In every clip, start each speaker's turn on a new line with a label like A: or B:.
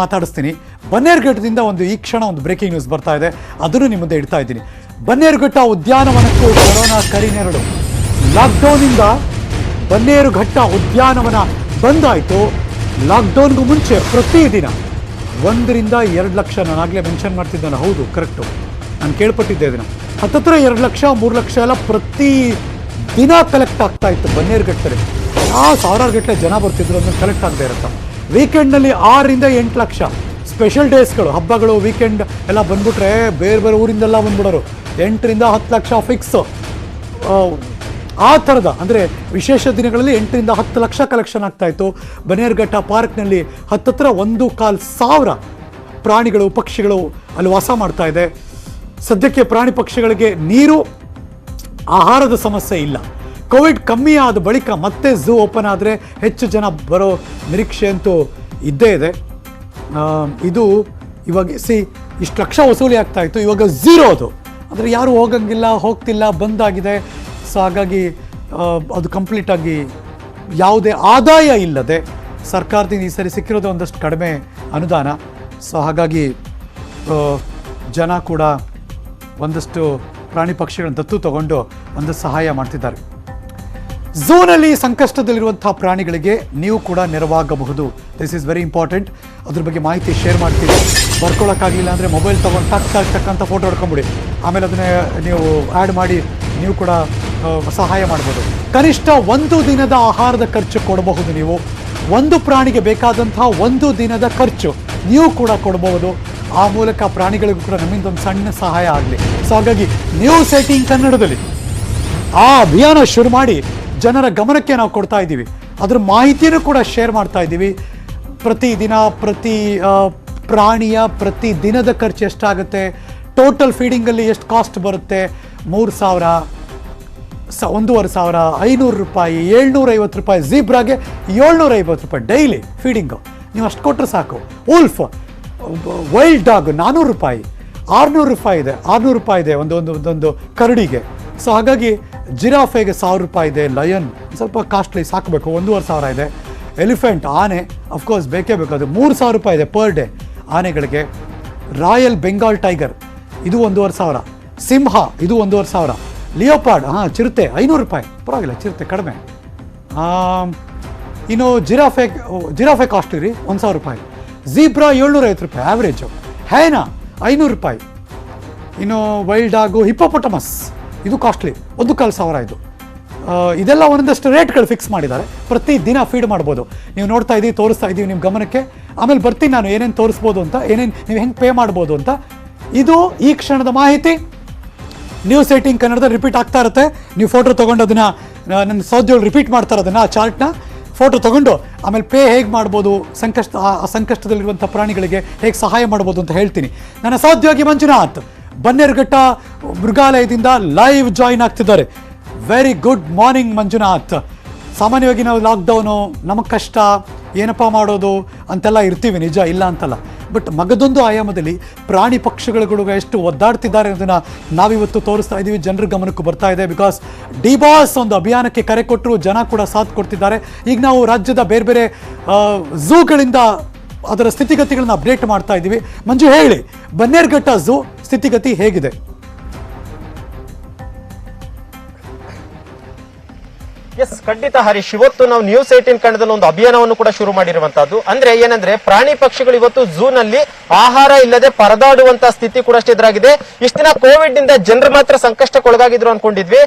A: ಮಾತಾಡಿಸ್ತೀನಿ. ಬನ್ನೇರುಘಟ್ಟದಿಂದ ಒಂದು ಈ ಕ್ಷಣ ಒಂದು ಬ್ರೇಕಿಂಗ್ ನ್ಯೂಸ್ ಬರ್ತಾ ಇದೆ. ಅದನ್ನು ನಿಮ್ಮ ಮುಂದೆ ಇಡ್ತಾ ಇದ್ದೀನಿ. ಬನ್ನೇರುಘಟ್ಟ ಉದ್ಯಾನವನಕ್ಕೂ ಕೊರೋನಾ ಕರಿನೆರಳು ಲಾಕ್ಡೌನಿಂದ ಬನ್ನೇರುಘಟ್ಟ ಉದ್ಯಾನವನ ಬಂದಾಯಿತು. ಲಾಕ್ಡೌನ್ಗೂ ಮುಂಚೆ ಪ್ರತಿದಿನ ಒಂದರಿಂದ ಎರಡು ಲಕ್ಷ ನಾನು ಆಗಲೇ ಮೆನ್ಷನ್ ಮಾಡ್ತಿದ್ದಾನೆ. ಹೌದು ಕರೆಕ್ಟು ನಾನು ಕೇಳ್ಪಟ್ಟಿದ್ದೆ ಇದನ್ನು. ಹತ್ತತ್ರ ಎರಡು ಲಕ್ಷ, ಮೂರು ಲಕ್ಷ ಎಲ್ಲ ಪ್ರತಿ ದಿನ ಕಲೆಕ್ಟ್ ಆಗ್ತಾ ಇತ್ತು ಬನ್ನೇರುಘಟ್ಟದಲ್ಲಿ. ಆ ಸಾವಿರಾರು ಗಟ್ಟಲೆ ಜನ ಬರ್ತಿದ್ರು ಅದನ್ನು ಕಲೆಕ್ಟ್ ಆಗದೆ ಇರುತ್ತೆ. ವೀಕೆಂಡ್ನಲ್ಲಿ ಆರರಿಂದ ಎಂಟು ಲಕ್ಷ. ಸ್ಪೆಷಲ್ ಡೇಸ್ಗಳು ಹಬ್ಬಗಳು ವೀಕೆಂಡ್ ಎಲ್ಲ ಬಂದ್ಬಿಟ್ರೆ ಬೇರೆ ಬೇರೆ ಊರಿಂದೆಲ್ಲ ಬಂದ್ಬಿಡೋರು. ಎಂಟರಿಂದ ಹತ್ತು ಲಕ್ಷ ಫಿಕ್ಸ್ ಆ ಥರದ, ಅಂದರೆ ವಿಶೇಷ ದಿನಗಳಲ್ಲಿ ಎಂಟರಿಂದ ಹತ್ತು ಲಕ್ಷ ಕಲೆಕ್ಷನ್ ಆಗ್ತಾಯಿತ್ತು ಬನೇರ್ಘಟ್ಟ ಪಾರ್ಕ್ನಲ್ಲಿ ಹತ್ತತ್ರ ಒಂದು ಕಾಲು ಸಾವಿರ ಪ್ರಾಣಿಗಳು, ಪಕ್ಷಿಗಳು ಅಲ್ಲಿ ವಾಸ ಮಾಡ್ತಾ ಇದೆ. ಸದ್ಯಕ್ಕೆ ಪ್ರಾಣಿ ಪಕ್ಷಿಗಳಿಗೆ ನೀರು, ಆಹಾರದ ಸಮಸ್ಯೆ ಇಲ್ಲ. ಕೋವಿಡ್ ಕಮ್ಮಿ ಆದ ಬಳಿಕ ಮತ್ತೆ ಝೂ ಓಪನ್ ಆದರೆ ಹೆಚ್ಚು ಜನ ಬರೋ ನಿರೀಕ್ಷೆ ಅಂತೂ ಇದ್ದೇ ಇದೆ. ಇದು ಇವಾಗ ಸಿ ಇಷ್ಟು ಲಕ್ಷ ವಸೂಲಿ ಆಗ್ತಾ ಇತ್ತು, ಇವಾಗ ಝೀರೋ ಅದು. ಅಂದರೆ ಯಾರು ಹೋಗಂಗಿಲ್ಲ, ಹೋಗ್ತಿಲ್ಲ, ಬಂದಾಗಿದೆ. ಸೊ ಹಾಗಾಗಿ ಅದು ಕಂಪ್ಲೀಟಾಗಿ ಯಾವುದೇ ಆದಾಯ ಇಲ್ಲದೆ ಸರ್ಕಾರದಿಂದ ಈ ಸರಿ ಸಿಕ್ಕಿರೋದು ಒಂದಷ್ಟು ಕಡಿಮೆ ಅನುದಾನ. ಸೊ ಹಾಗಾಗಿ ಜನ ಕೂಡ ಒಂದಷ್ಟು ಪ್ರಾಣಿ ಪಕ್ಷಿಗಳನ್ನು ದತ್ತು ತಗೊಂಡು ಒಂದು ಸಹಾಯ ಮಾಡ್ತಿದ್ದಾರೆ. ಝೂನಲ್ಲಿ ಸಂಕಷ್ಟದಲ್ಲಿರುವಂತಹ ಪ್ರಾಣಿಗಳಿಗೆ ನೀವು ಕೂಡ ನೆರವಾಗಬಹುದು. ದಿಸ್ ಇಸ್ ವೆರಿ ಇಂಪಾರ್ಟೆಂಟ್ ಅದ್ರ ಬಗ್ಗೆ ಮಾಹಿತಿ ಶೇರ್ ಮಾಡ್ತೀವಿ. ಬರ್ಕೊಳಕ್ಕಾಗಲಿಲ್ಲ ಅಂದರೆ ಮೊಬೈಲ್ ತೊಗೊಂಡು ಟಕ್ ಅಂತ ಫೋಟೋ ಹೊಡ್ಕೊಂಬಿಡಿ. ಆಮೇಲೆ ಅದನ್ನೇ ನೀವು ಆ್ಯಡ್ ಮಾಡಿ ನೀವು ಕೂಡ ಸಹಾಯ ಮಾಡ್ಬೋದು. ಕನಿಷ್ಠ ಒಂದು ದಿನದ ಆಹಾರದ ಖರ್ಚು ಕೊಡಬಹುದು ನೀವು. ಒಂದು ಪ್ರಾಣಿಗೆ ಬೇಕಾದಂತಹ ಒಂದು ದಿನದ ಖರ್ಚು ನೀವು ಕೂಡ ಕೊಡಬಹುದು ಆ ಮೂಲಕ ಪ್ರಾಣಿಗಳಿಗೂ ಕೂಡ ನಮ್ಮಿಂದ ಒಂದು ಸಣ್ಣ ಸಹಾಯ ಆಗಲಿ. ಸೊ ಹಾಗಾಗಿ ನ್ಯೂ ಸೆಟ್ಟಿಂಗ್ ಕನ್ನಡದಲ್ಲಿ ಆ ಅಭಿಯಾನ ಶುರು ಮಾಡಿ ಜನರ ಗಮನಕ್ಕೆ ನಾವು ಕೊಡ್ತಾ ಇದ್ದೀವಿ. ಅದ್ರ ಮಾಹಿತಿಯನ್ನು ಕೂಡ ಶೇರ್ ಮಾಡ್ತಾ ಇದ್ದೀವಿ. ಪ್ರತಿ ದಿನ, ಪ್ರತಿ ಪ್ರಾಣಿಯ ಪ್ರತಿ ದಿನದ ಖರ್ಚು ಎಷ್ಟಾಗುತ್ತೆ? ಟೋಟಲ್ ಫೀಡಿಂಗಲ್ಲಿ ಎಷ್ಟು ಕಾಸ್ಟ್ ಬರುತ್ತೆ? ಮೂರು ಸಾವಿರ, ಸ, ಒಂದೂವರೆ ಸಾವಿರ, ಐನೂರು ರೂಪಾಯಿ ಏಳ್ನೂರ ಐವತ್ತು ರೂಪಾಯಿ, ಝೀಬ್ರಾಗೆ ಏಳ್ನೂರ ಐವತ್ತು ರೂಪಾಯಿ ಡೈಲಿ ಫೀಡಿಂಗು ನೀವು ಅಷ್ಟು ಕೊಟ್ಟರೆ ಸಾಕು. ಉಲ್ಫ್ ವೈಲ್ಡ್ ಡಾಗ್ ನಾನ್ನೂರು ರೂಪಾಯಿ, ಆರುನೂರು ರೂಪಾಯಿ ಇದೆ, ಆರುನೂರು ರೂಪಾಯಿ ಇದೆ ಒಂದು ಒಂದು ಒಂದೊಂದು ಕರಡಿಗೆ. ಸೊ ಹಾಗಾಗಿ ಜಿರಾಫೆಗೆ ಸಾವಿರ ರೂಪಾಯಿ ಇದೆ, ಲಯನ್ ಸ್ವಲ್ಪ ಕಾಸ್ಟ್ಲಿ ಸಾಕಬೇಕು, ಒಂದೂವರೆ ಸಾವಿರ ಇದೆ. ಎಲಿಫೆಂಟ್, ಆನೆ ಅಫ್ಕೋರ್ಸ್ ಬೇಕೇ ಬೇಕು. ಅದು ಮೂರು ಸಾವಿರ ರೂಪಾಯಿ ಇದೆ ಪರ್ ಡೇ ಆನೆಗಳಿಗೆ ರಾಯಲ್ ಬೆಂಗಾಲ್ ಟೈಗರ್, ಇದು ಒಂದೂವರೆ ಸಾವಿರ. ಸಿಂಹ, ಇದು ಒಂದೂವರೆ ಸಾವಿರ. ಲಿಯೋಪಾರ್ಡ್, ಹಾಂ, ಚಿರತೆ, ಐನೂರು ರೂಪಾಯಿ. ಪರವಾಗಿಲ್ಲ, ಚಿರತೆ ಕಡಿಮೆ. ಇನ್ನು ಜಿರಾಫೆ ಜಿರಾಫೆ ಕಾಸ್ಟ್ಲಿ ರೀ, ಒಂದು ಸಾವಿರ ರೂಪಾಯಿ. ಝೀಬ್ರಾ ಏಳ್ನೂರ ಐವತ್ತು ರೂಪಾಯಿ ಆ್ಯಾವ್ರೇಜು ಹೇನಾ, ಐನೂರು ರೂಪಾಯಿ. ಇನ್ನು ವೈಲ್ಡ್ ಆಗು ಹಿಪ್ಪೋಪೊಟಮಸ್. ಇದು ಕಾಸ್ಟ್ಲಿ ಒಂದು ಕಾಲು ಸಾವಿರ ಇದು. ಇದೆಲ್ಲ ಒಂದಷ್ಟು ರೇಟ್ಗಳು ಫಿಕ್ಸ್ ಮಾಡಿದ್ದಾರೆ. ಪ್ರತಿ ದಿನ ಫೀಡ್ ಮಾಡ್ಬೋದು. ನೀವು ನೋಡ್ತಾ ಇದ್ದೀವಿ ತೋರಿಸ್ತಾ ಇದ್ದೀವಿ ನಿಮ್ಮ ಗಮನಕ್ಕೆ. ಆಮೇಲೆ ಬರ್ತೀನಿ ನಾನು, ಏನೇನು ತೋರಿಸ್ಬೋದು ಅಂತ, ಏನೇನು ನೀವು ಹೆಂಗೆ ಪೇ ಮಾಡ್ಬೋದು ಅಂತ. ಇದು ಈ ಕ್ಷಣದ ಮಾಹಿತಿ. ನ್ಯೂಸ್ ಏಟಿಂಗ್ ಕನ್ನಡದ ರಿಪೀಟ್ ಆಗ್ತಾ ಇರುತ್ತೆ. ನೀವು ಫೋಟೋ ತೊಗೊಂಡು ಅದನ್ನು ನನ್ನ ಸೌದ್ಯೋಳು ರಿಪೀಟ್ ಮಾಡ್ತಾರೆ ಅದನ್ನು ಆ ಚಾರ್ಟ್ನ ಫೋಟೋ ತೊಗೊಂಡು, ಆಮೇಲೆ ಪೇ ಹೇಗೆ ಮಾಡ್ಬೋದು, ಸಂಕಷ್ಟ ಆ ಸಂಕಷ್ಟದಲ್ಲಿರುವಂಥ ಪ್ರಾಣಿಗಳಿಗೆ ಹೇಗೆ ಸಹಾಯ ಮಾಡ್ಬೋದು ಅಂತ ಹೇಳ್ತೀನಿ. ನನ್ನ ಸಹೋದ್ಯೋಗಿ ಮಂಜುನಾಥ್ ಬನ್ನೇರುಘಟ್ಟ ಮೃಗಾಲಯದಿಂದ ಲೈವ್ ಜಾಯಿನ್ ಆಗ್ತಿದ್ದಾರೆ. Very good morning Manjunath. ಸಾಮಾನ್ಯವಾಗಿ ನಾವು ಲಾಕ್ಡೌನು ನಮಗೆ ಕಷ್ಟ, ಏನಪ್ಪ ಮಾಡೋದು ಅಂತೆಲ್ಲ ಇರ್ತೀವಿ, ನಿಜ ಇಲ್ಲ ಅಂತಲ್ಲ. ಬಟ್ ಮಗದೊಂದು ಆಯಾಮದಲ್ಲಿ ಪ್ರಾಣಿ ಪಕ್ಷಿಗಳು ಎಷ್ಟು ಒದ್ದಾಡ್ತಿದ್ದಾರೆ ಅನ್ನೋದನ್ನು ನಾವಿವತ್ತು ತೋರಿಸ್ತಾ ಇದ್ದೀವಿ. ಜನರ ಗಮನಕ್ಕೂ ಬರ್ತಾ ಇದೆ ಬಿಕಾಸ್ ಡಿಬಾಸ್ ಒಂದು ಅಭಿಯಾನಕ್ಕೆ ಕರೆ ಕೊಟ್ಟರು ಜನ ಕೂಡ ಸಾಥ್ ಕೊಡ್ತಿದ್ದಾರೆ. ಈಗ ನಾವು ರಾಜ್ಯದ ಬೇರೆ ಬೇರೆ ಝೂಗಳಿಂದ ಅದರ ಸ್ಥಿತಿಗತಿಗಳನ್ನ ಅಪ್ಡೇಟ್ ಮಾಡ್ತಾ ಇದ್ದೀವಿ. ಮಂಜು ಹೇಳಿ, ಬನ್ನೇರ್ಘಟ್ಟ ಝೂ ಸ್ಥಿತಿಗತಿ ಹೇಗಿದೆ
B: ಎಸ್, ಖಂಡಿತ ಹರೀಶ್, ಇವತ್ತು ನಾವು ನ್ಯೂಸ್ ಏಟೀನ್ ಕನ್ನಡದಲ್ಲಿ ಒಂದು ಅಭಿಯಾನವನ್ನು ಕೂಡ ಶುರು ಮಾಡಿರುವಂತಹದ್ದು. ಅಂದ್ರೆ ಏನಂದ್ರೆ, ಪ್ರಾಣಿ ಪಕ್ಷಿಗಳು ಇವತ್ತು ಝೂ ನಲ್ಲಿ ಆಹಾರ ಇಲ್ಲದೆ ಪರದಾಡುವಂತ ಸ್ಥಿತಿ ಕೂಡ ಅಷ್ಟೇ ಎದುರಾಗಿದೆ. ಇಷ್ಟ ದಿನ ಕೋವಿಡ್ನಿಂದ ಜನರು ಮಾತ್ರ ಸಂಕಷ್ಟಕ್ಕೊಳಗಾಗಿದ್ರು ಅನ್ಕೊಂಡಿದ್ವಿ.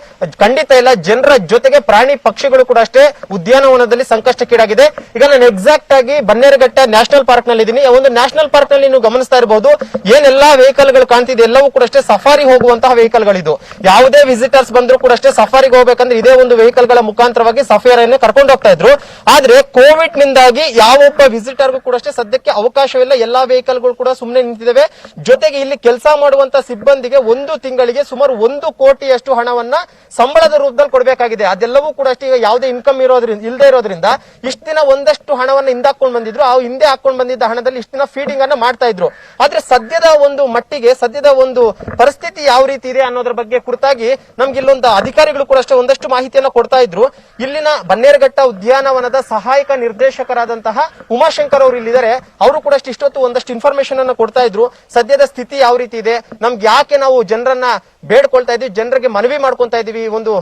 B: ಖಂಡಿತ ಇಲ್ಲ, ಜನರ ಜೊತೆಗೆ ಪ್ರಾಣಿ ಪಕ್ಷಿಗಳು ಕೂಡ ಅಷ್ಟೇ ಉದ್ಯಾನವನದಲ್ಲಿ ಸಂಕಷ್ಟಕ್ಕೀಡಾಗಿದೆ. ಈಗ ನಾನು ಎಕ್ಸಾಕ್ಟ್ ಆಗಿ ಬನ್ನೇರುಘಟ್ಟ ನ್ಯಾಷನಲ್ ಪಾರ್ಕ್ನಲ್ಲಿ ಇದ್ದೀನಿ ಒಂದು ನ್ಯಾಷನಲ್ ಪಾರ್ಕ್ನಲ್ಲಿ ನೀವು ಗಮನಿಸ್ತಾ ಇರಬಹುದು ಏನೆಲ್ಲಾ ವೆಹಿಕಲ್ಗಳು ಕಾಣ್ತಿದೆ, ಎಲ್ಲವೂ ಕೂಡ ಅಷ್ಟೇ ಸಫಾರಿ ಹೋಗುವಂತಹ ವೆಹಿಕಲ್ ಗಳಿದು ಯಾವುದೇ ವಿಸಿಟರ್ಸ್ ಬಂದ್ರು ಕೂಡ ಅಷ್ಟೇ ಸಫಾರಿಗೆ ಹೋಗ್ಬೇಕಂದ್ರೆ ಇದೇ ಒಂದು ವೆಹಿಕಲ್ಗಳ ಮುಖಾಂತರವಾಗಿ ಸಫೇರ್ ಅನ್ನ ಕರ್ಕೊಂಡು ಹೋಗ್ತಾ ಇದ್ರು. ಆದ್ರೆ ಕೋವಿಡ್ ನಿಂದಾಗಿ ಯಾವ ಯಾವೊಬ್ಬ ವಿಸಿಟರ್ಗೂ ಕೂಡ ಅಷ್ಟೇ ಸದ್ಯಕ್ಕೆ ಅವಕಾಶವಿಲ್ಲ. ಎಲ್ಲಾ ವೆಹಿಕಲ್ಗಳು ಕೂಡ ಸುಮ್ಮನೆ ನಿಂತಿದ್ದಾವೆ. ಜೊತೆಗೆ ಇಲ್ಲಿ ಕೆಲಸ ಮಾಡುವಂತ ಸಿಬ್ಬಂದಿಗೆ ಒಂದು ತಿಂಗಳಿಗೆ ಸುಮಾರು ಒಂದು ಕೋಟಿಯಷ್ಟು ಹಣವನ್ನ ಸಂಬಳದ ರೂಪದಲ್ಲಿ ಕೊಡಬೇಕಾಗಿದೆ. ಅದೆಲ್ಲವೂ ಕೂಡ ಅಷ್ಟೇ. ಈಗ ಯಾವುದೇ ಇನ್ಕಮ್ ಇರೋದ್ರಿಂದ ಇಲ್ಲದೆ ಇರೋದ್ರಿಂದ ಇಷ್ಟು ದಿನ ಒಂದಷ್ಟು ಹಣವನ್ನ ಹಿಂದಾಕೊಂಡು ಬಂದಿದ್ರು. ಆ ಹಿಂದೆ ಹಾಕೊಂಡು ಬಂದಿದ್ದ ಹಣದಲ್ಲಿ ಇಷ್ಟು ದಿನ ಫೀಡಿಂಗ್ ಅನ್ನ ಮಾಡ್ತಾ ಇದ್ರು. ಆದ್ರೆ ಸದ್ಯದ ಒಂದು ಮಟ್ಟಿಗೆ, ಸದ್ಯದ ಒಂದು ಪರಿಸ್ಥಿತಿ ಯಾವ ರೀತಿ ಇದೆ ಅನ್ನೋದ್ರ ಬಗ್ಗೆ ಕುರಿತಾಗಿ ನಮ್ಗೆ ಇಲ್ಲೊಂದು ಅಧಿಕಾರಿಗಳು ಕೂಡ ಅಷ್ಟೇ ಒಂದಷ್ಟು ಮಾಹಿತಿಯನ್ನ ಕೊಡ್ತಾ ಇದ್ರು. ಇಲ್ಲಿನ ಬನ್ನೇರುಘಟ್ಟ ಉದ್ಯಾನವನದ ಸಹಾಯಕ ನಿರ್ದೇಶಕರಾದಂತಹ ಉಮಾಶಂಕರ್ ಅವರು ಇಲ್ಲಿದ್ದಾರೆ. ಅವರು ಕೂಡ ಇಷ್ಟೊತ್ತು ಒಂದಷ್ಟು ಇನ್ಫಾರ್ಮೇಶನ್ ಅನ್ನು ಕೊಡ್ತಾ ಇದ್ರು. ಸದ್ಯದ ಸ್ಥಿತಿ ಯಾವ ರೀತಿ ಇದೆ? ನಮ್ಗೆ ಯಾಕೆ ನಾವು ಜನರನ್ನ ಬೇಡ್ಕೊಳ್ತಾ ಇದೀವಿ, ಜನರಿಗೆ ಮನವಿ ಮಾಡ್ಕೊಂತಾ ಇದೀವಿ ಒಂದು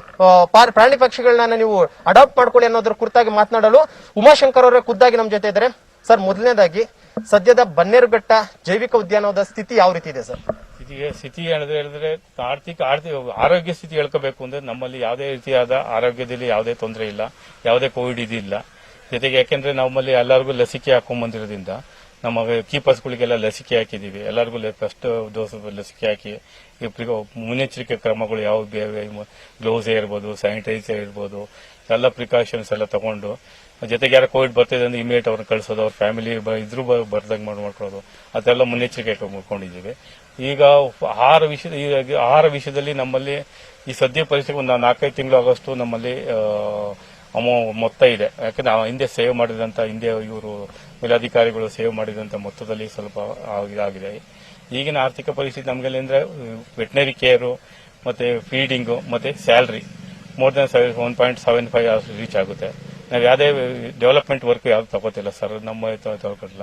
B: ಪ್ರಾಣಿ ಪಕ್ಷಿಗಳನ್ನ ನೀವು ಅಡಾಪ್ಟ್ ಮಾಡ್ಕೊಳ್ಳಿ ಅನ್ನೋದ್ರ ಕುರಿತಾಗಿ ಮಾತನಾಡಲು ಉಮಾಶಂಕರ್ ಅವರೇ ಖುದ್ದಾಗಿ ನಮ್ಮ ಜೊತೆ ಇದ್ದಾರೆ. ಸರ್, ಮೊದಲನೇದಾಗಿ ಸದ್ಯದ ಬನ್ನೇರುಘಟ್ಟ ಜೈವಿಕ ಉದ್ಯಾನವನದ ಸ್ಥಿತಿ ಯಾವ ರೀತಿ ಇದೆ, ಸರ್?
C: ಸ್ಥಿತಿಗೆ ಸ್ಥಿತಿ ಹೇಳಿದ್ರೆ ಹೇಳಿದ್ರೆ ಆರ್ಥಿಕ ಆರ್ಥಿಕ ಆರೋಗ್ಯ ಸ್ಥಿತಿ ಹೇಳ್ಕೋಬೇಕು ಅಂದ್ರೆ ನಮ್ಮಲ್ಲಿ ಯಾವುದೇ ರೀತಿಯಾದ ಆರೋಗ್ಯದಲ್ಲಿ ಯಾವುದೇ ತೊಂದರೆ ಇಲ್ಲ, ಯಾವುದೇ ಕೋವಿಡ್ ಇದಿಲ್ಲ. ಜೊತೆಗೆ ಯಾಕೆಂದ್ರೆ ನಮ್ಮಲ್ಲಿ ಎಲ್ಲರಿಗೂ ಲಸಿಕೆ ಹಾಕೊಂಡ್ಬಂದಿರೋದ್ರಿಂದ ನಮ್ಮ ಕೀಪರ್ಸ್ಗಳಿಗೆಲ್ಲ ಲಸಿಕೆ ಹಾಕಿದೀವಿ. ಎಲ್ಲರಿಗೂ ಫಸ್ಟ್ ಡೋಸ್ ಲಸಿಕೆ ಹಾಕಿ ಮುನ್ನೆಚ್ಚರಿಕೆ ಕ್ರಮಗಳು ಯಾವ ಗ್ಲೌಸ್ ಇರ್ಬೋದು ಸ್ಯಾನಿಟೈಸರ್ ಇರ್ಬೋದು, ಎಲ್ಲ ಪ್ರಿಕಾಷನ್ಸ್ ಎಲ್ಲ ತಗೊಂಡು, ಜೊತೆಗೆ ಯಾರು ಕೋವಿಡ್ ಬರ್ತಿದೆ ಅಂದ್ರೆ ಇಮಿಡಿಯೇಟ್ ಅವ್ರನ್ನ ಕಳಿಸೋದು, ಅವ್ರ ಫ್ಯಾಮಿಲಿ ಇದ್ರು ಬರ್ದಂಗೆ ಮಾಡಿ ಮಾಡ್ಕೊಳ್ಳೋದು ಅದೆಲ್ಲ ಮುನ್ನೆಚ್ಚರಿಕೆ ಮಾಡ್ಕೊಂಡಿದ್ದೀವಿ ಈಗ ಆಹಾರ ವಿಷಯ ಆಹಾರ ವಿಷಯದಲ್ಲಿ ನಮ್ಮಲ್ಲಿ ಈ ಸದ್ಯ ಪರಿಸ್ಥಿತಿ ಒಂದು ನಾಲ್ಕೈದು ತಿಂಗಳು ಆಗಷ್ಟು ನಮ್ಮಲ್ಲಿ ಅಮೋ ಮೊತ್ತ ಇದೆ. ಯಾಕಂದ್ರೆ ಹಿಂದೆ ಸೇವ್ ಮಾಡಿದಂತ ಹಿಂದೆ ಇವರು ಮೇಲಾಧಿಕಾರಿಗಳು ಸೇವ್ ಮಾಡಿದಂತ ಮೊತ್ತದಲ್ಲಿ ಸ್ವಲ್ಪ ಇದಾಗಿದೆ ಈಗಿನ ಆರ್ಥಿಕ ಪರಿಸ್ಥಿತಿ ನಮಗೆಲ್ಲ ಅಂದ್ರೆ, ವೆಟನರಿ ಕೇರು, ಮತ್ತೆ ಫೀಡಿಂಗು, ಮತ್ತೆ salary. More than one point seven five reach ಆಗುತ್ತೆ. ನಾವು ಯಾವುದೇ ಡೆವಲಪ್ಮೆಂಟ್ ವರ್ಕ್ ಯಾವ್ದು ತಗೋತಿಲ್ಲ ಸರ್. ನಮ್ಮ ತಗೋತಿಲ್ಲ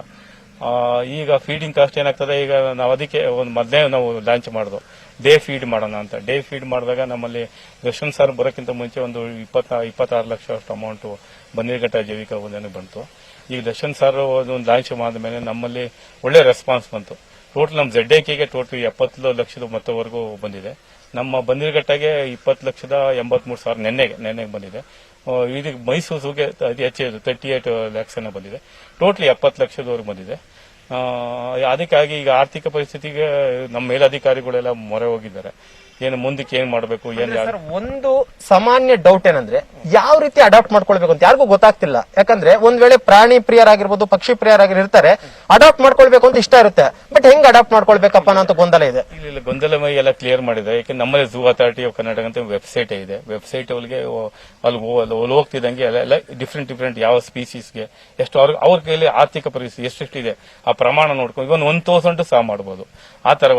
C: ಈಗ ಫೀಡಿಂಗ್ ಕಾಸ್ಟ್ ಏನಾಗ್ತದೆ? ಈಗ ನಾವು ಅದಕ್ಕೆ ಒಂದು ಮೊದಲೇ ನಾವು ಲಾಂಚ್ ಮಾಡೋದು. ಡೇ ಫೀಡ್ ಮಾಡೋಣ ಅಂತ. ಡೇ ಫೀಡ್ ಮಾಡಿದಾಗ ನಮ್ಮಲ್ಲಿ ಯಶವಂತ್ ಸರ್ ಬರೋಕ್ಕಿಂತ ಮುಂಚೆ ಒಂದು ಇಪ್ಪತ್ತ, ಇಪ್ಪತ್ತಾರು ಲಕ್ಷ ಅಷ್ಟು ಅಮೌಂಟ್ ಬನ್ನಿರ್ಘಟ್ಟ ಜೈವಿಕ ಉದ್ಯಾನ ಬಂತು. ಈಗ ದರ್ಶನ್ ಸರ್ ಒಂದು ಲಾಂಚ್ ಮಾಡಿದ ಮೇಲೆ ನಮ್ಮಲ್ಲಿ ಒಳ್ಳೆ ರೆಸ್ಪಾನ್ಸ್ ಬಂತು. ಟೋಟಲ್ ನಮ್ಮ ಜೆಡ್ಗೆ ಟೋಟಲ್ ಎಪ್ಪತ್ತು ಲಕ್ಷದ ಮೊತ್ತವರೆಗೂ ಬಂದಿದೆ. ನಮ್ಮ ಬಂದಿರಘಟ್ಟಗೆ ಇಪ್ಪತ್ತು ಲಕ್ಷದ ಎಂಬತ್ಮೂರು ಸಾವಿರ ನೆನ್ನೆಗೆ ನೆನ್ನೆಗೆ ಬಂದಿದೆ. ಆ, ಮೈಸೂರು ಮೈಸೂರಿಗೆ ಅತಿ ಹೆಚ್ಚು ತರ್ಟಿ ಏಟ್ ಲ್ಯಾಕ್ಸ್ ಏನೋ ಬಂದಿದೆ. ಟೋಟಲಿ ಎಪ್ಪತ್ತು ಲಕ್ಷದವರೆಗೆ ಬಂದಿದೆ. ಅದಕ್ಕಾಗಿ ಈಗ ಆರ್ಥಿಕ ಪರಿಸ್ಥಿತಿಗೆ ನಮ್ಮ ಮೇಲಧಿಕಾರಿಗಳೆಲ್ಲ ಮೊರೆ ಹೋಗಿದ್ದಾರೆ. ಏನು ಮುಂದಕ್ಕೆ ಏನ್ ಮಾಡಬೇಕು ಏನ್ ಯಾರು
B: ಸರ್ ಒಂದು ಸಾಮಾನ್ಯ ಡೌಟ್ ಏನಂದ್ರೆ ಯಾವ ರೀತಿ ಅಡಾಪ್ಟ್ ಮಾಡ್ಕೊಳ್ಬೇಕು ಅಂತ ಯಾರಿಗೂ ಗೊತ್ತಾಗ್ತಿಲ್ಲ. ಯಾಕಂದ್ರೆ ಒಂದ್ ವೇಳೆ ಪ್ರಾಣಿ ಪ್ರಿಯರಾಗಿರ್ಬೋದು ಪಕ್ಷಿ ಪ್ರಿಯರಾಗಿರ್ತಾರೆ ಅಡಾಪ್ಟ್ ಮಾಡ್ಕೊಳ್ಬೇಕು ಅಂತ ಇಷ್ಟ ಇರುತ್ತೆ. ಬಟ್ ಹೆಂಗ್ ಅಡಾಪ್ಟ್ ಮಾಡ್ಕೊಳ್ಬೇಕಪ್ಪ ಅಂತ ಗೊಂದಲ ಇದೆ.
C: ಇಲ್ಲ ಇಲ್ಲ ಗೊಂದಲಮಯ ಎಲ್ಲ ಕ್ಲಿಯರ್ ಮಾಡಿದೆ ಯಾಕೆ ನಮ್ಮಲ್ಲಿ ಝೂ ಅಥಾರಿಟಿ ಆಫ್ ಕರ್ನಾಟಕ ಅಂತ ವೆಬ್ಸೈಟ್ ಇದೆ. ವೆಬ್ಸೈಟ್ ಅವ್ರಿಗೆ ಅಲ್ಲಿ ಹೋ- ಅಲ್ಲಿ ಹೋಗ್ತಿದ್ದಂಗೆ ಎಲ್ಲ ಎಲ್ಲ ಡಿಫ್ರೆಂಟ್ ಡಿಫ್ರೆಂಟ್ ಯಾವ ಸ್ಪೀಸೀಸ್ಗೆ ಎಷ್ಟು ಅವ್ರ ಅವ್ರ ಕೈಯಲ್ಲಿ ಆರ್ಥಿಕ ಪರಿಸ್ಥಿತಿ ಎಷ್ಟೆಷ್ಟು ಇದೆ ಆ ಪ್ರಮಾಣ ನೋಡ್ಕೊಂಡು ಇವನ್ ಒನ್ ತೌಸಂಡ್ ಸಹ ಮಾಡಬಹುದು ಆ ತರ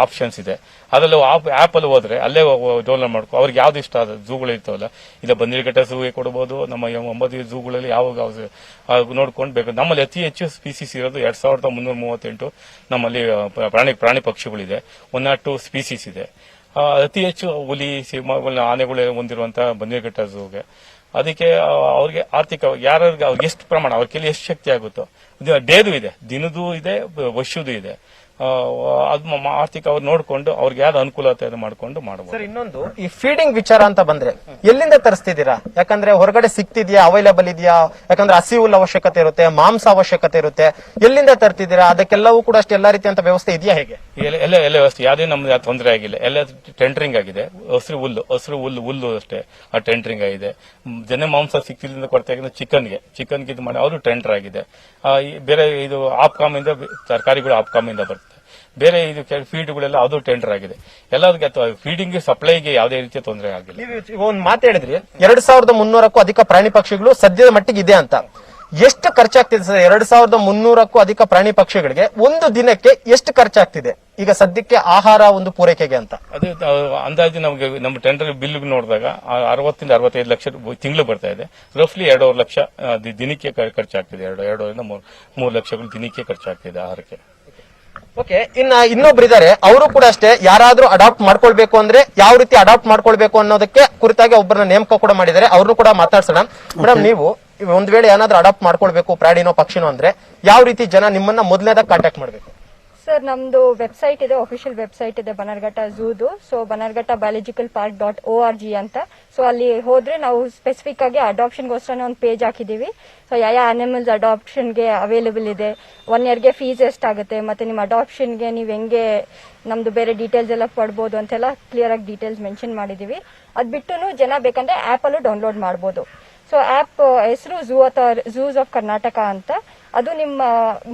C: ಆಪ್ಷನ್ಸ್ ಇದೆ. ಅದರಲ್ಲಿ ಆಪ್ ಅಲ್ಲಿ ಹೋದ್ರೆ ಅಲ್ಲೇ ಡೌನ್ಲೋಡ್ ಮಾಡ್ಕೊ. ಅವ್ರಿಗೆ ಯಾವ್ದು ಇಷ್ಟ ಆದ ಝೂಗಳು ಇರ್ತಾವಲ್ಲ, ಇಲ್ಲ ಬಂದಿರಗಟ್ಟೆ ಝೂಗೆ ಕೊಡಬಹುದು ನಮ್ಮ ಒಂಬತ್ತು ಝೂಗಳಲ್ಲಿ ಯಾವಾಗ ಯಾವ ನೋಡ್ಕೊಂಡು ಬೇಕು. ನಮ್ಮಲ್ಲಿ ಅತಿ ಹೆಚ್ಚು ಸ್ಪೀಸೀಸ್ ಇರೋದು ಎರಡ್ ಸಾವಿರದ ಮುನ್ನೂರ ಮೂವತ್ತೆಂಟು ನಮ್ಮಲ್ಲಿ ಪ್ರ- ಪ್ರಾಣಿ ಪ್ರಾಣಿ ಪಕ್ಷಿಗಳಿದೆ. ಒನ್ ನಾಟ್ ಟು ಸ್ಪೀಸೀಸ್ ಇದೆ ಅತಿ ಹೆಚ್ಚು ಹುಲಿ ಸಿಂಹಗಳ ಆನೆಗಳು ಹೊಂದಿರುವಂತಹ ಬನ್ನೇರುಘಟ್ಟ ಝೂಗೆ ಅದಕ್ಕೆ ಅವ್ರಿಗೆ ಆರ್ಥಿಕವಾಗಿ ಯಾರು ಅವ್ರಿಗೆ ಎಷ್ಟು ಪ್ರಮಾಣ, ಅವ್ರ ಕೈಲಿ ಎಷ್ಟು ಶಕ್ತಿ ಆಗುತ್ತೋ ಡೇದು ಇದೆ, ದಿನದೂ ಇದೆ, ವರ್ಷದೂ ಇದೆ. ಅದು ಆರ್ಥಿಕ ಅವ್ರು ನೋಡ್ಕೊಂಡು ಅವ್ರಿಗೆ ಯಾವ್ದು ಅನುಕೂಲತೆ ಅದು ಮಾಡ್ಕೊಂಡು ಮಾಡಬಹುದು
B: ಸರ್ ಇನ್ನೊಂದು. ಈ ಫೀಡಿಂಗ್ ವಿಚಾರ ಅಂತ ಬಂದ್ರೆ ಎಲ್ಲಿಂದ ತರಿಸ್ತಿದ್ದೀರಾ? ಯಾಕಂದ್ರೆ ಹೊರಗಡೆ ಸಿಗ್ತಿದ್ಯಾ ಅವೈಲೇಬಲ್ ಇದೆಯಾ? ಯಾಕಂದ್ರೆ ಹಸಿ ಹುಲ್ಲು ಅವಶ್ಯಕತೆ ಇರುತ್ತೆ ಮಾಂಸ ಅವಶ್ಯಕತೆ ಇರುತ್ತೆ. ಎಲ್ಲಿಂದ ತರ್ತಿದ್ದೀರಾ? ಅದಕ್ಕೆಲ್ಲವೂ ಕೂಡ ಅಷ್ಟು ಎಲ್ಲಾ ರೀತಿಯಂತ ವ್ಯವಸ್ಥೆ ಇದೆಯಾ ಹೇಗೆ?
C: ಎಲ್ಲ ಎಲ್ಲ ಎಲ್ಲ ವ್ಯವಸ್ಥೆ. ಯಾವುದೇ ನಮ್ಗೆ ಯಾವ ತೊಂದರೆ ಆಗಿಲ್ಲ. ಎಲ್ಲ ಟೆಂಡರಿಂಗ್ ಆಗಿದೆ. ಹಸಿರು ಹುಲ್ಲು ಹಸಿರು ಹುಲ್ಲು ಹುಲ್ಲು ಅಷ್ಟೇ. ಆ ಟೆಂಡರಿಂಗ್ ಆಗಿದೆ. ಜನ ಮಾಂಸ ಸಿಕ್ಕಿದ್ರಿಂದ ಕೊಡ್ತಾ ಇರೋದು ಚಿಕನ್ಗೆ ಚಿಕನ್ಗೆ ಇದು ಮಾಡಿ ಅವರು ಟೆಂಡರ್ ಆಗಿದೆ. ಬೇರೆ ಇದು ಆಪ್ಕಾಮ್ ಇಂದ ತರಕಾರಿಗಳು ಆಪ್ಕಾಮ್ ಇಂದ ಬರುತ್ತೆ. ಬೇರೆ ಇದು ಫೀಡ್ಗಳೆಲ್ಲ ಅದು ಟೆಂಡರ್ ಆಗಿದೆ. ಎಲ್ಲದಕ್ಕೆ ಫೀಡಿಂಗ್ ಸಪ್ಲೈಗೆ ಯಾವುದೇ ರೀತಿಯ ತೊಂದರೆ ಆಗಿಲ್ಲ.
B: ನೀವು ಒಂದು ಮಾತು ಹೇಳಿದ್ರಿ ಎರಡ್ ಸಾವಿರದ ಮುನ್ನೂರಕ್ಕೂ ಅಧಿಕ ಪ್ರಾಣಿ ಪಕ್ಷಿಗಳು ಸದ್ಯದ ಮಟ್ಟಿಗೆ ಇದೆ ಅಂತ. ಎಷ್ಟು ಖರ್ಚಾಗ್ತಿದೆ ಸರ್? ಎರಡ್ ಸಾವಿರದ ಮುನ್ನೂರಕ್ಕೂ ಅಧಿಕ ಪ್ರಾಣಿ ಪಕ್ಷಿಗಳಿಗೆ ಒಂದು ದಿನಕ್ಕೆ ಎಷ್ಟು ಖರ್ಚಾಗ್ತಿದೆ? ಈಗ ಸದ್ಯಕ್ಕೆ ಆಹಾರ ಒಂದು ಪೂರೈಕೆಗೆ ಅಂತ.
C: ಅದು ಅಂದಾಜು ನಮಗೆ ನಮ್ಮ ಟೆಂಡರ್ ಬಿಲ್ ನೋಡಿದಾಗ ಅರವತ್ತಿಂದ ಅರವತ್ತೈದು ಲಕ್ಷ ತಿಂಗಳು ಬರ್ತಾ ಇದೆ. ರಫ್ಲಿ ಎರಡೂವರೆ ಲಕ್ಷ ದಿನಕ್ಕೆ ಖರ್ಚಾಗ್ತಿದೆ. ಎರಡು ಎರಡರಿಂದ ಮೂರು ಮೂರು ಲಕ್ಷಗಳು ದಿನಕ್ಕೆ ಖರ್ಚಾಗ್ತಿದೆ ಆಹಾರಕ್ಕೆ.
B: ಓಕೆ ಇನ್ನ ಇನ್ನೊಬ್ರು ಇದಾರೆ. ಅವರು ಕೂಡ ಅಷ್ಟೇ ಯಾರಾದ್ರೂ ಅಡಾಪ್ಟ್ ಮಾಡ್ಕೊಳ್ಬೇಕು ಅಂದ್ರೆ ಯಾವ ರೀತಿ ಅಡಾಪ್ಟ್ ಮಾಡ್ಕೊಳ್ಬೇಕು ಅನ್ನೋದಕ್ಕೆ ಕುರಿತಾಗಿ ಒಬ್ಬರನ್ನ ನೇಮಕ ಕೂಡ ಮಾಡಿದ್ದಾರೆ. ಅವ್ರನ್ನು ಕೂಡ ಮಾತಾಡ್ಸೋಣ. ಮೇಡಮ್ ನೀವು ಒಂದ್ ವೇಳೆ ಏನಾದ್ರೂ ಅಡಾಪ್ಟ್ ಮಾಡ್ಕೊಳ್ಬೇಕು ಪ್ರಾಣಿನೋ ಪಕ್ಷಿನೋ ಅಂದ್ರೆ ಯಾವ ರೀತಿ ಜನ ನಿಮ್ಮನ್ನ ಮೊದಲನೇದಾಗ ಕಾಂಟ್ಯಾಕ್ಟ್ ಮಾಡ್ಬೇಕು?
D: ಸರ್, ನಮ್ದು ವೆಬ್ಸೈಟ್ ಇದೆ ಅಫಿಷಿಯಲ್ ವೆಬ್ಸೈಟ್ ಇದೆ Bannerghatta ಝೂದು. So Bannerghatta biological park dot O R G ಅಂತ. ಸೊ ಅಲ್ಲಿ ಹೋದ್ರೆ ನಾವು ಸ್ಪೆಸಿಫಿಕ್ ಆಗಿ ಅಡಾಪ್ಷನ್ಗೋಸ್ಕರ ಒಂದು ಪೇಜ್ ಹಾಕಿದೀವಿ. ಸೊ ಯಾವ ಅನಿಮಲ್ಸ್ ಅಡಾಪ್ಷನ್ಗೆ ಅವೈಲೇಬಲ್ ಇದೆ ಒನ್ ಇಯರ್ಗೆ ಫೀಸ್ ಎಷ್ಟಾಗುತ್ತೆ ಮತ್ತೆ ನಿಮ್ಮ ಅಡಾಪ್ಷನ್ಗೆ ನೀವು ಹೆಂಗೆ ನಮ್ದು ಬೇರೆ ಡೀಟೇಲ್ಸ್ ಎಲ್ಲ ಪಡ್ಬೋದು ಅಂತೆಲ್ಲ ಕ್ಲಿಯರ್ ಆಗಿ ಡೀಟೇಲ್ಸ್ ಮೆನ್ಷನ್ ಮಾಡಿದೀವಿ. ಅದ್ ಬಿಟ್ಟು ಜನ ಬೇಕಂದ್ರೆ ಆಪ್ ಅಲ್ಲೂ ಡೌನ್ಲೋಡ್ ಮಾಡ್ಬೋದು. ಸೊ ಆಪ್ ಹೆಸರು ಝೂ ಅಥವಾ ಝೂಸ್ ಆಫ್ ಕರ್ನಾಟಕ ಅಂತ. ಅದು ನಿಮ್ಮ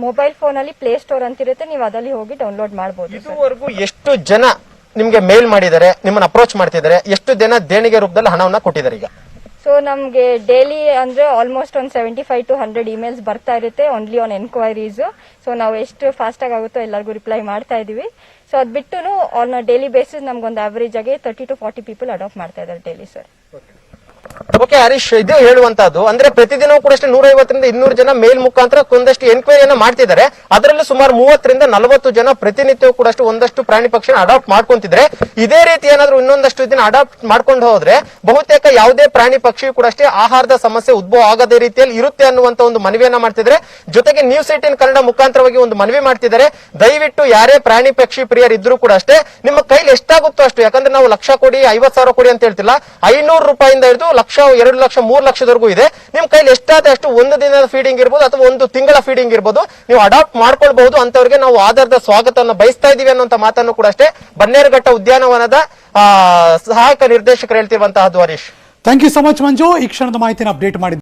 D: ಮೊಬೈಲ್ ಫೋನ್ ಅಲ್ಲಿ ಪ್ಲೇ ಸ್ಟೋರ್ ಅಂತ ಇರುತ್ತೆ ನೀವು ಅದಲ್ಲಿ ಹೋಗಿ ಡೌನ್ಲೋಡ್ ಮಾಡಬಹುದು
B: ಇದುವರೆಗೂ ಎಷ್ಟು ಜನ ನಿಮ್ಗೆ ಮೇಲ್ ಮಾಡಿದ್ದಾರೆ ನಿಮ್ಮನ್ನ ಅಪ್ರೋಚ್ ಮಾಡ್ತಿದ್ದಾರೆ ಎಷ್ಟು ಜನ ದೇಣಿಗೆ ರೂಪದಲ್ಲಿ ಹಣವನ್ನ ಕೊಟ್ಟಿದ್ದಾರೆ ಈಗ?
D: ಸೊ ನಮ್ಗೆ ಡೈಲಿ ಅಂದ್ರೆ ಆಲ್ಮೋಸ್ಟ್ ಒಂದು seventy five to hundred emails ಬರ್ತಾ ಇರುತ್ತೆ ಓನ್ಲಿ ಆನ್ ಎನ್ಕ್ವೈರೀಸ್ ಸೊ ನಾವು ಎಷ್ಟು ಫಾಸ್ಟ್ ಆಗಿ ಆಗುತ್ತೋ ಎಲ್ಲರಿಗೂ ರಿಪ್ಲೈ ಮಾಡ್ತಾ ಇದೀವಿ. ಸೊ ಅದ್ ಬಿಟ್ಟು ಆನ್ ಡೈಲಿ ಬೇಸಿಸ್ ನಮ್ಗೊಂದು ಆವರೇಜ್ ಆಗಿ thirty to forty people adopt ಮಾಡ್ತಾ ಇದ್ದಾರೆ ಡೈಲಿ ಸರ್
B: ಓಕೆ ಹರೀಶ್, ಇದೇ ಹೇಳುವಂತದ್ದು ಅಂದ್ರೆ ಪ್ರತಿದಿನ ಕೂಡ ಅಷ್ಟೇ ನೂರ ಐವತ್ತರಿಂದ ಇನ್ನೂರು ಜನ ಮೇಲ್ ಮುಖಾಂತರ ಒಂದಷ್ಟು ಎನ್ಕ್ವೈರಿಯನ್ನ ಮಾಡ್ತಿದ್ದಾರೆ. ಅದರಲ್ಲೂ ಸುಮಾರು ಮೂವತ್ತರಿಂದ ನಲವತ್ತು ಜನ ಪ್ರತಿನಿತ್ಯವೂ ಕೂಡ ಅಷ್ಟು ಒಂದಷ್ಟು ಪ್ರಾಣಿ ಪಕ್ಷಿನ ಅಡಾಪ್ಟ್ ಮಾಡ್ಕೊಂತಿದ್ರೆ ಇದೇ ರೀತಿ ಏನಾದ್ರು ಇನ್ನೊಂದಷ್ಟು ದಿನ ಅಡಾಪ್ಟ್ ಮಾಡ್ಕೊಂಡು ಹೋದ್ರೆ, ಬಹುತೇಕ ಯಾವುದೇ ಪ್ರಾಣಿ ಪಕ್ಷಿ ಕೂಡ ಅಷ್ಟೇ ಆಹಾರದ ಸಮಸ್ಯೆ ಉದ್ಭವ ಆಗದೇ ರೀತಿಯಲ್ಲಿ ಇರುತ್ತೆ ಅನ್ನುವಂತ ಒಂದು ಮನವಿಯನ್ನ ಮಾಡ್ತಿದ್ರೆ ಜೊತೆಗೆ ನ್ಯೂಸ್ ಏಟಿನ್ ಕನ್ನಡ ಮುಖಾಂತರವಾಗಿ ಒಂದು ಮನವಿ ಮಾಡ್ತಿದ್ದಾರೆ. ದಯವಿಟ್ಟು ಯಾರೇ ಪ್ರಾಣಿ ಪಕ್ಷಿ ಪ್ರಿಯರಿದ್ರು ಕೂಡ ಅಷ್ಟೇ, ನಿಮ್ಮ ಕೈಲಿ ಎಷ್ಟಾಗುತ್ತೋ ಅಷ್ಟು, ಯಾಕಂದ್ರೆ ನಾವು ಲಕ್ಷ ಕೊಡಿ ಐವತ್ ಸಾವಿರ ಕೊಡಿ ಅಂತ ಹೇಳ್ತಿಲ್ಲ, ಐನೂರು ರೂಪಾಯಿಂದ ಹಿಡಿದು ಲಕ್ಷ ಎರಡು ಲಕ್ಷ, ಮೂರು ಲಕ್ಷದವರೆಗೂ ಇದೆ. ನಿಮ್ ಕೈಲಿ ಎಷ್ಟಾದ ಅಷ್ಟು ಒಂದು ದಿನದ ಫೀಡಿಂಗ್ ಇರ್ಬೋದು ಅಥವಾ ಒಂದು ತಿಂಗಳ ಫೀಡಿಂಗ್ ಇರ್ಬೋದು. ನೀವು ಅಡಾಪ್ಟ್ ಮಾಡ್ಕೊಳ್ಬಹುದು ಅಂತವರಿಗೆ ನಾವು ಆಧಾರದ ಸ್ವಾಗತವನ್ನು ಬಯಸ್ತಾ ಇದೀವಿ ಅನ್ನುವಂತ ಮಾತನ್ನು ಕೂಡ ಅಷ್ಟೇ. ಬನ್ನೇರುಘಟ್ಟ ಉದ್ಯಾನವನದ ಸಹಾಯಕ ನಿರ್ದೇಶಕರು ಹೇಳ್ತಿರುವಂತಹ Harish.
A: Thank you so much Manju ಈ ಕ್ಷಣದ ಮಾಹಿತಿನ ಅಪ್ಡೇಟ್ ಮಾಡಿ